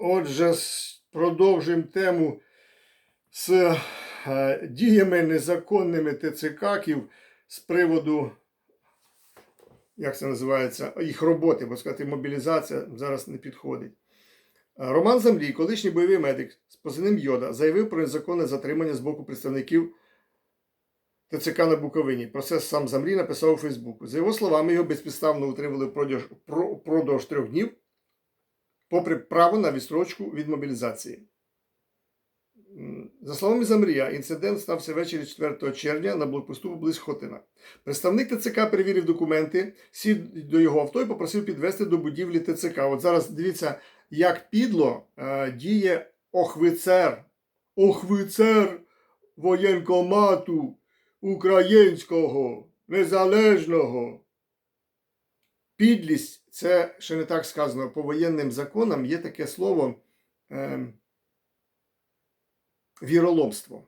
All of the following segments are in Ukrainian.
Отже, продовжуємо тему з е, діями незаконними ТЦКів з приводу, як це називається, їх роботи, бо сказати, мобілізація зараз не підходить. Е, Роман Замрій, колишній бойовий медик з позивним Йода, заявив про незаконне затримання з боку представників ТЦК на Буковині. Про це сам Замрій написав у Фейсбуку. За його словами, його безпідставно утримали впродовж трьох днів попри право на відстрочку від мобілізації. За словами Замрія, інцидент стався ввечері 4 червня на блокпосту поблизь Хотина. Представник ТЦК перевірив документи, сів до його авто і попросив підвести до будівлі ТЦК. От зараз дивіться, як підло е, діє охвицер, охвицер воєнкомату українського незалежного. Підлість це ще не так сказано. По воєнним законам є таке слово е, віроломство,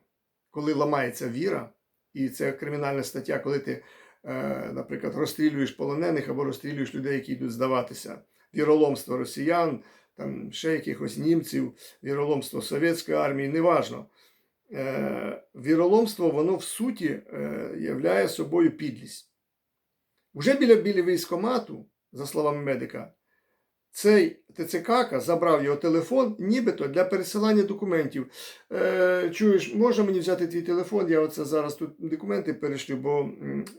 коли ламається віра, і це кримінальна стаття, коли ти, е, наприклад, розстрілюєш полонених або розстрілюєш людей, які йдуть здаватися. Віроломство росіян, там ще якихось німців, віроломство совєтської армії, неважно. Е, віроломство, воно в суті е, являє собою підлість. Уже біля біля військомату, за словами медика, цей ТЦК забрав його телефон, нібито для пересилання документів. Е, чуєш, можна мені взяти твій телефон? Я оце зараз тут документи перешлю, бо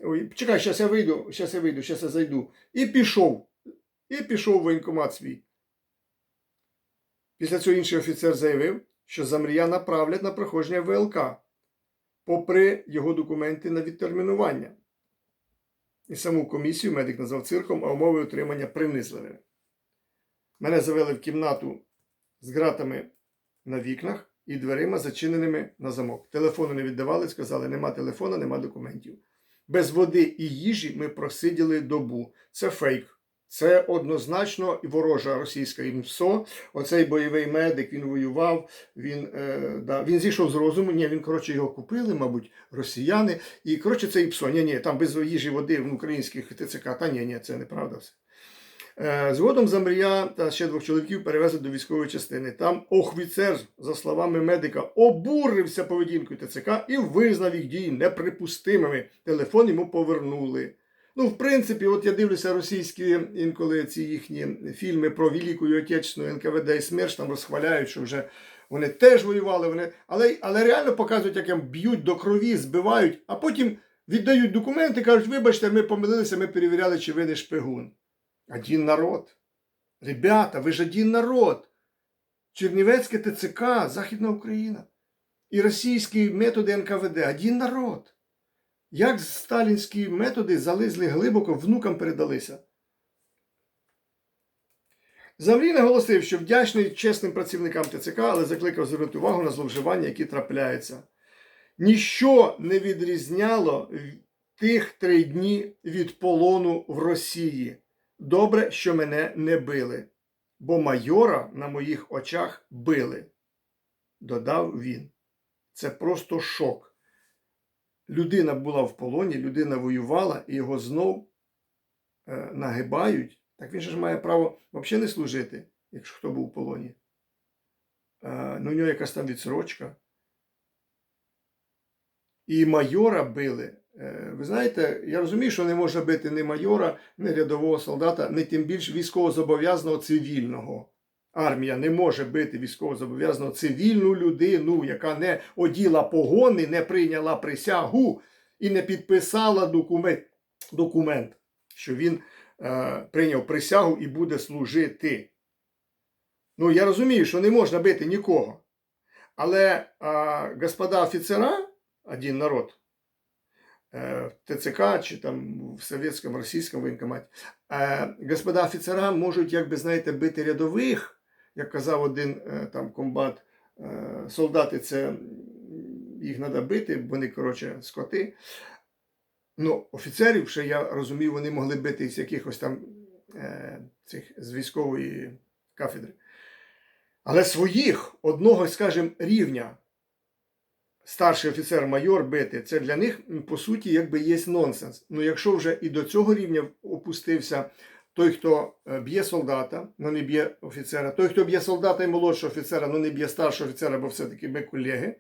ой, чекай, зараз я вийду, зараз я вийду, зараз я зайду. І пішов. І пішов в воєнкомат свій. Після цього інший офіцер заявив, що Замрія направлять на проходження ВЛК, попри його документи на відтермінування. І саму комісію медик назвав цирком, а умови утримання принизливими. Мене завели в кімнату з ґратами на вікнах і дверима, зачиненими на замок. Телефону не віддавали, сказали, нема телефона, нема документів. Без води і їжі ми просиділи добу. Це фейк. Це однозначно ворожа російська інфсо. Оцей бойовий медик він воював, він, е, да, він зійшов з розуму. Ні, він коротше його купили, мабуть, росіяни. І коротше, це ІПСО. Ні, ні, там без їжі води в українських ТЦК. Та ні, ні, це неправда все. Е, Згодом Замрія та ще двох чоловіків перевезли до військової частини. Там охвіцер, за словами медика, обурився поведінкою ТЦК і визнав їх дії неприпустимими. Телефон йому повернули. Ну, в принципі, от я дивлюся російські інколи ці їхні фільми про Велику Отечественну НКВД і СМЕРШ, там розхваляють, що вже вони теж воювали, вони, але, але реально показують, як їм б'ють до крові, збивають, а потім віддають документи, кажуть, вибачте, ми помилилися, ми перевіряли, чи ви не шпигун. Один народ. Ребята, ви ж один народ. Чернівецьке ТЦК, Західна Україна. І російські методи НКВД. Один народ. Як сталінські методи зализли глибоко, внукам передалися. Замрій наголосив, що вдячний чесним працівникам ТЦК, але закликав звернути увагу на зловживання, які трапляються. Ніщо не відрізняло тих три дні від полону в Росії. Добре, що мене не били, бо майора на моїх очах били, додав він. Це просто шок. Людина була в полоні, людина воювала, і його знов е, нагибають. Так він же ж має право взагалі не служити, якщо хто був в полоні. Е, ну, у нього якась там відсрочка. І майора били. Е, Ви знаєте, я розумію, що не можна бити ні майора, ні рядового солдата, ні тим більш військовозобов'язаного цивільного. Армія не може бити військовозобов'язаного цивільну людину, яка не оділа погони, не прийняла присягу і не підписала документ, документ що він е, прийняв присягу і буде служити. Ну, я розумію, що не можна бити нікого. Але е, господа офіцера, один народ, э, в ТЦК чи там в совєтському, російському воєнкоматі, е, господа офіцера можуть, як би знаєте, бити рядових, як казав один е, там комбат, е, солдати це їх треба бити, вони, коротше, скоти. Ну, офіцерів, ще я розумію, вони могли бити з якихось там е, цих з військової кафедри. Але своїх одного, скажімо, рівня старший офіцер майор бити, це для них по суті якби є нонсенс. Ну якщо вже і до цього рівня опустився той, хто е, б'є солдата, але не б'є офіцера, той, хто б'є солдата і молодшого офіцера, але не б'є старшого офіцера, бо все-таки ми колеги.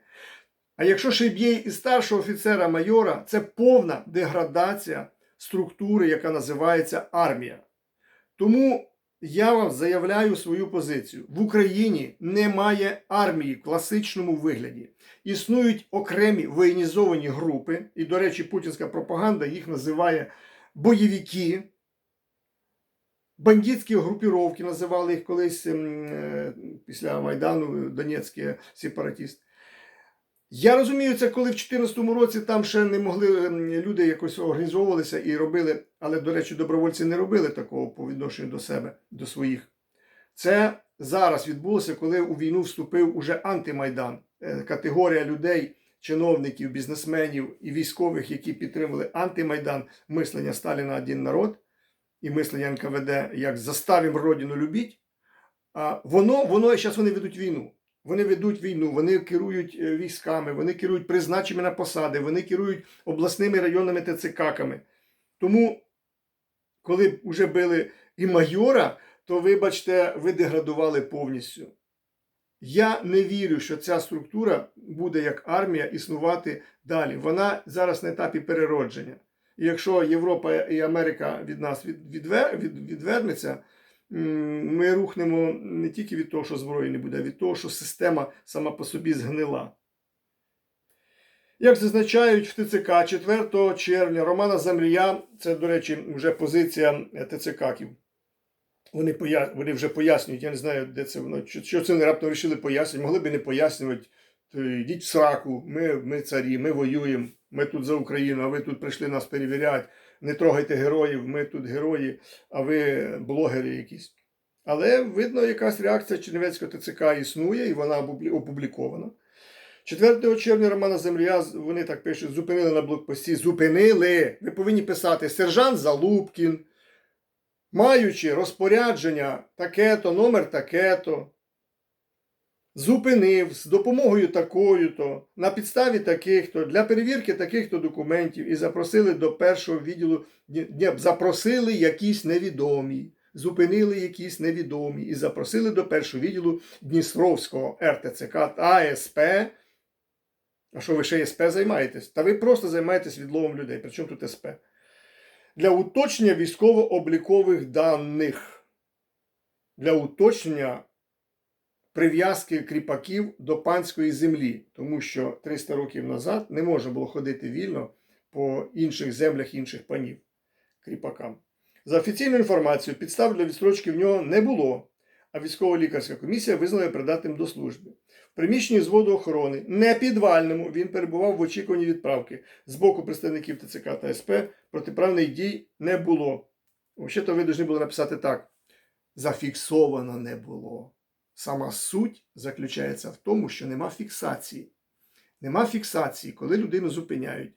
А якщо ще б'є і старшого офіцера майора, це повна деградація структури, яка називається армія. Тому я вам заявляю свою позицію: в Україні немає армії в класичному вигляді. Існують окремі воєнізовані групи, і, до речі, путінська пропаганда їх називає бойовики. Бандитські групіровки називали їх колись ем, е, після Майдану Донецькі сепаратісти. Я розумію, це коли в 2014 році там ще не могли ем, люди якось організовувалися і робили, але, до речі, добровольці не робили такого по відношенню до себе, до своїх. Це зараз відбулося, коли у війну вступив уже антимайдан. Е, Категорія людей, чиновників, бізнесменів і військових, які підтримували антимайдан, мислення Сталіна один народ і мислення НКВД, як заставимо родину любіть. Воно, воно зараз вони ведуть війну. Вони ведуть війну, вони керують е, військами, вони керують призначеннями на посади, вони керують обласними районними ТЦКами. Тому, коли вже били і майора, то, вибачте, ви деградували повністю. Я не вірю, що ця структура буде як армія існувати далі. Вона зараз на етапі переродження. І якщо Європа і Америка від нас від, відвернеться, ми рухнемо не тільки від того, що зброї не буде, а від того, що система сама по собі згнила. Як зазначають в ТЦК 4 червня Романа Замрія, це, до речі, вже позиція ТЦКів. Вони, поя... вони вже пояснюють, я не знаю, де це воно, що, це вони раптом вирішили пояснювати, могли б не пояснювати. Йдіть в сраку, ми, ми царі, ми воюємо, ми тут за Україну, а ви тут прийшли нас перевіряти. Не трогайте героїв, ми тут герої, а ви блогери якісь. Але видно, якась реакція Чернівецького ТЦК існує і вона опублікована. 4 червня Романа Землія, вони так пишуть, зупинили на блокпості. Зупинили. Ви повинні писати сержант Залубкін, маючи розпорядження таке-то, номер таке-то, зупинив з допомогою такою-то, на підставі таких-то, для перевірки таких-то документів і запросили до першого відділу, ні, запросили якісь невідомі, зупинили якісь невідомі і запросили до першого відділу Дністровського РТЦК АСП. А що ви ще СП займаєтесь? Та ви просто займаєтесь відловом людей. Причому тут СП? Для уточнення військово-облікових даних. Для уточнення прив'язки кріпаків до панської землі, тому що 300 років назад не можна було ходити вільно по інших землях інших панів кріпакам. За офіційною інформацією, підстав для відстрочки в нього не було, а військово-лікарська комісія визнала придатним до служби. В приміщенні зводу охорони, не підвальному, він перебував в очікуванні відправки. З боку представників ТЦК та СП протиправних дій не було. Взагалі-то ви повинні були написати так: зафіксовано не було. Сама суть заключається в тому, що нема фіксації. Нема фіксації, коли людину зупиняють.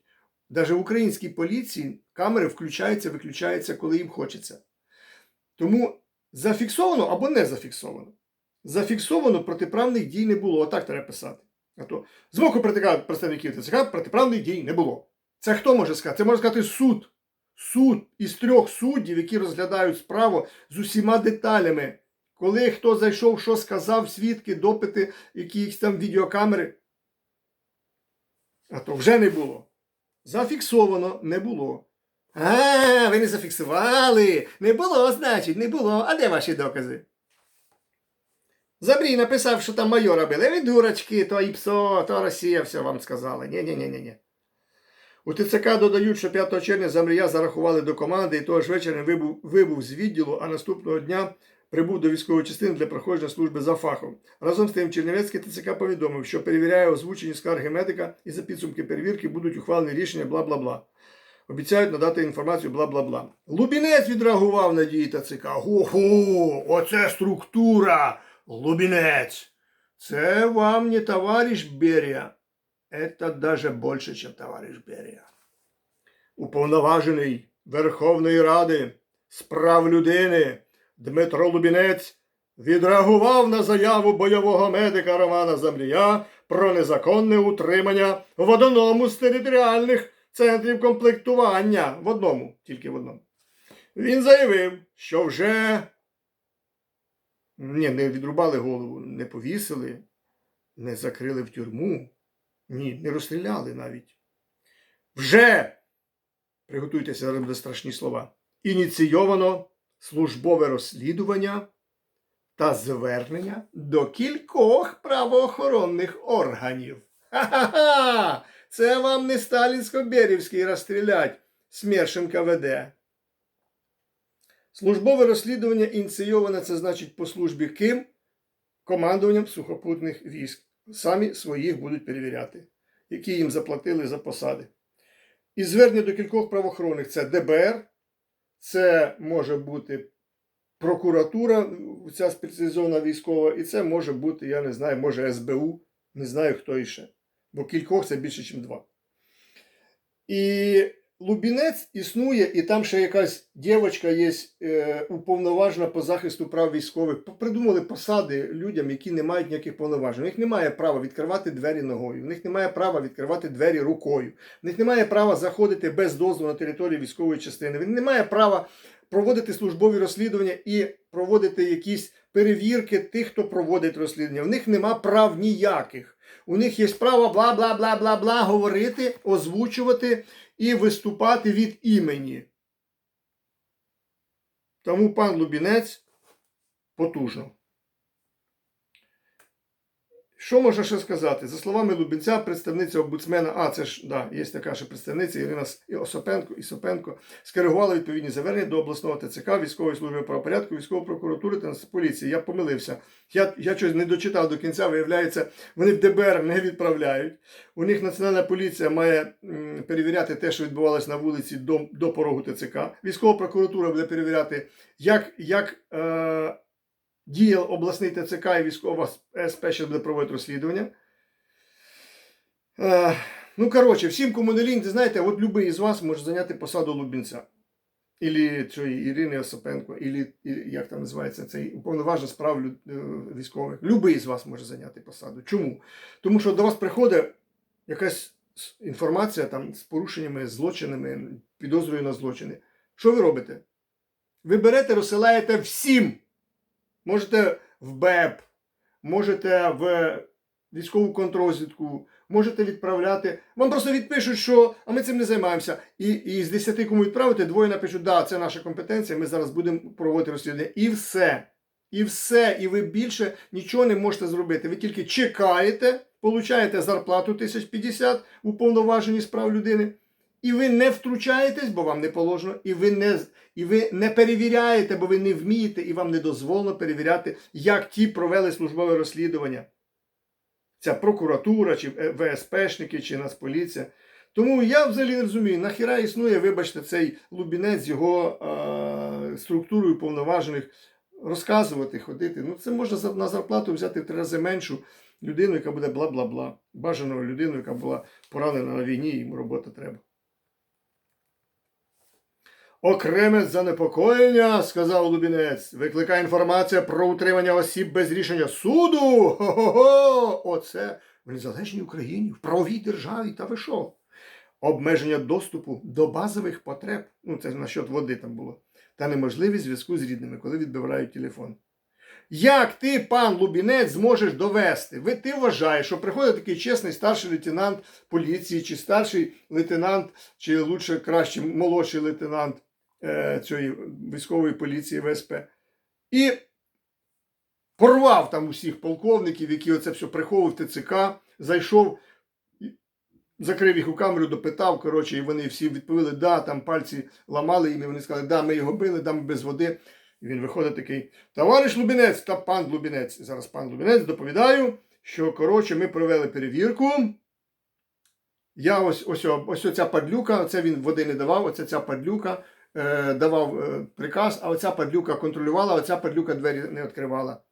Навіть в українській поліції камери включаються, виключаються, коли їм хочеться. Тому зафіксовано або не зафіксовано. Зафіксовано протиправних дій не було. Отак треба писати. А то з боку представників ТЦК протиправних дій не було. Це хто може сказати? Це може сказати суд. Суд із трьох суддів, які розглядають справу з усіма деталями. Коли хто зайшов, що сказав, свідки, допити, якісь там відеокамери. А то вже не було. Зафіксовано не було. А, ви не зафіксували. Не було, значить, не було. А де ваші докази? Забрій написав, що там майора били. Ви дурочки, то ІПСО, то Росія, все вам сказали. Ні-ні-ні-ні. У ТЦК додають, що 5 червня Замрія зарахували до команди і того ж вечора вибув, вибув з відділу, а наступного дня прибув до військової частини для проходження служби за фахом. Разом з тим, Чернівецький ТЦК повідомив, що перевіряє озвучені скарги медика і за підсумки перевірки будуть ухвалені рішення бла-бла-бла. Обіцяють надати інформацію бла-бла-бла. Лубінець відреагував на дії ТЦК. Хо-хо, оце структура! Лубінець! Це вам не товариш Берія. Это даже больше, чем товариш Берія. Уповноважений Верховної Ради з прав людини Дмитро Лубінець відреагував на заяву бойового медика Романа Замрія про незаконне утримання в одному з територіальних центрів комплектування. В одному, тільки в одному. Він заявив, що вже ні, не відрубали голову, не повісили, не закрили в тюрму, ні, не розстріляли навіть. Вже, приготуйтеся зараз буде страшні слова, ініційовано службове розслідування та звернення до кількох правоохоронних органів. Ха-ха-ха! Це вам не Сталінсько-Берівський розстрілять, Смершенка веде. Службове розслідування ініційоване, це значить по службі ким? Командуванням сухопутних військ. Самі своїх будуть перевіряти, які їм заплатили за посади. І звернення до кількох правоохоронних це ДБР, це може бути прокуратура, ця спеціалізована військова, і це може бути, я не знаю, може СБУ, не знаю хто іще. Бо кількох це більше, ніж два. І Лубінець існує, і там ще якась дівчинка є е, уповноважена по захисту прав військових. Придумали посади людям, які не мають ніяких повноважень. У них немає права відкривати двері ногою, у них немає права відкривати двері рукою, у них немає права заходити без дозволу на територію військової частини. Він не має права проводити службові розслідування і проводити якісь перевірки тих, хто проводить розслідування. В них нема прав ніяких. У них є право бла бла бла бла бла говорити, озвучувати і виступати від імені. Тому пан Лубінець потужно. Що можна ще сказати? За словами Лубінця, представниця омбудсмена, а це ж да, є така ще представниця Ірина Осопенко Ісопенко, скерувала відповідні звернення до обласного ТЦК, військової служби правопорядку, військової прокуратури та поліції. Я помилився. Я я щось не дочитав до кінця, виявляється, вони в ДБР не відправляють. У них Національна поліція має м, перевіряти те, що відбувалося на вулиці до, до порогу ТЦК. Військова прокуратура буде перевіряти, як. як е, діяв обласний ТЦК і військова СП ще буде проводити розслідування. Е, ну, коротше, всім кому не знаєте, от будь-який із вас може зайняти посаду Лубінця. Ілі Ірини Осипенко, ілі, як там називається цей уповноважений справ е, військових. Любий із вас може зайняти посаду. Чому? Тому що до вас приходить якась інформація там з порушеннями, злочинами, підозрою на злочини. Що ви робите? Ви берете, розсилаєте всім. Можете в БЕП, можете в військову контрозвідку, можете відправляти. Вам просто відпишуть, що а ми цим не займаємося. І, і з 10 кому відправити, двоє напишуть, да, це наша компетенція, ми зараз будемо проводити розслідування. І все. І все. І ви більше нічого не можете зробити. Ви тільки чекаєте, получаєте зарплату 1050 у повноваженні справ людини. І ви не втручаєтесь, бо вам не положено, і ви не, і ви не перевіряєте, бо ви не вмієте, і вам не дозволено перевіряти, як ті провели службове розслідування. Ця прокуратура, чи ВСПшники, чи Нацполіція. Тому я взагалі не розумію, нахіра існує, вибачте, цей лубінець з його е, структурою повноважених розказувати, ходити. Ну, це можна на зарплату взяти в три рази меншу людину, яка буде бла-бла-бла. Бажану людину, яка була поранена на війні, йому робота треба. Окреме занепокоєння, сказав Лубінець, викликає інформація про утримання осіб без рішення суду. Хо-хо-хо! Оце в незалежній Україні, в правовій державі, та ви що? Обмеження доступу до базових потреб, ну це насчет води там було, та неможливість зв'язку з рідними, коли відбирають телефон. Як ти, пан Лубінець, зможеш довести? Ви ти вважаєш, що приходить такий чесний старший лейтенант поліції, чи старший лейтенант, чи лучше краще молодший лейтенант цієї військової поліції ВСП, і порвав там усіх полковників, які оце все приховував ТЦК, зайшов, закрив їх у камеру, допитав, коротше, і вони всі відповіли, да, там пальці ламали їм, і вони сказали, да, ми його били, да, ми без води. І він виходить такий, товариш Лубінець та пан Лубінець. Зараз пан Лубінець доповідаю, що коротше ми провели перевірку. Я ось ось, ось оця падлюка, це він води не давав, оця ця падлюка е, давав е, приказ, а оця падлюка контролювала, а оця падлюка двері не відкривала.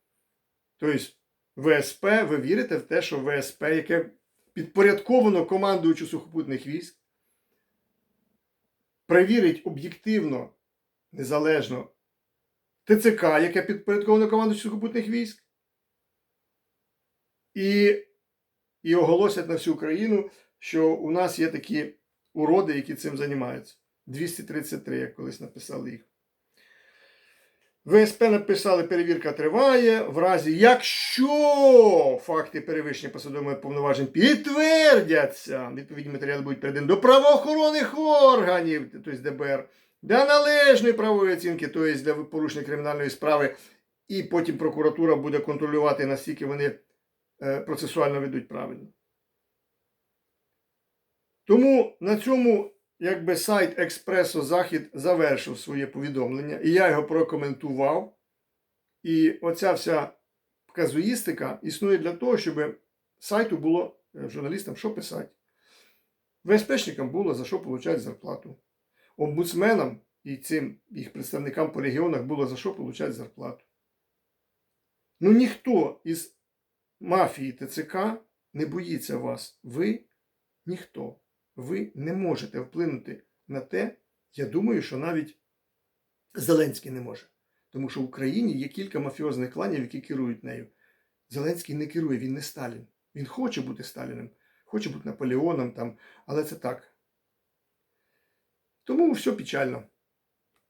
Тобто, ВСП, ви вірите в те, що ВСП, яке підпорядковано командуючу сухопутних військ, перевірить об'єктивно, незалежно ТЦК, яке підпорядковано командуючу сухопутних військ, і, і оголосять на всю Україну, що у нас є такі уроди, які цим займаються. 233, як колись написали їх. ВСП написали, перевірка триває. В разі, якщо факти перевищення посадовими повноважень підтвердяться, відповідні матеріали будуть передані до правоохоронних органів, тобто ДБР, для належної правової оцінки, тобто для порушення кримінальної справи, і потім прокуратура буде контролювати, наскільки вони е, процесуально ведуть правильно. Тому на цьому якби сайт Експресо Захід завершив своє повідомлення, і я його прокоментував. І оця вся казуїстика існує для того, щоб сайту було е, журналістам що писати. ВСПшникам було за що отримати зарплату. Омбудсменам і цим їх представникам по регіонах було за що отримати зарплату. Ну ніхто із мафії ТЦК не боїться вас. Ви ніхто ви не можете вплинути на те, я думаю, що навіть Зеленський не може. Тому що в Україні є кілька мафіозних кланів, які керують нею. Зеленський не керує, він не Сталін. Він хоче бути Сталіним, хоче бути Наполеоном, там, але це так. Тому все печально.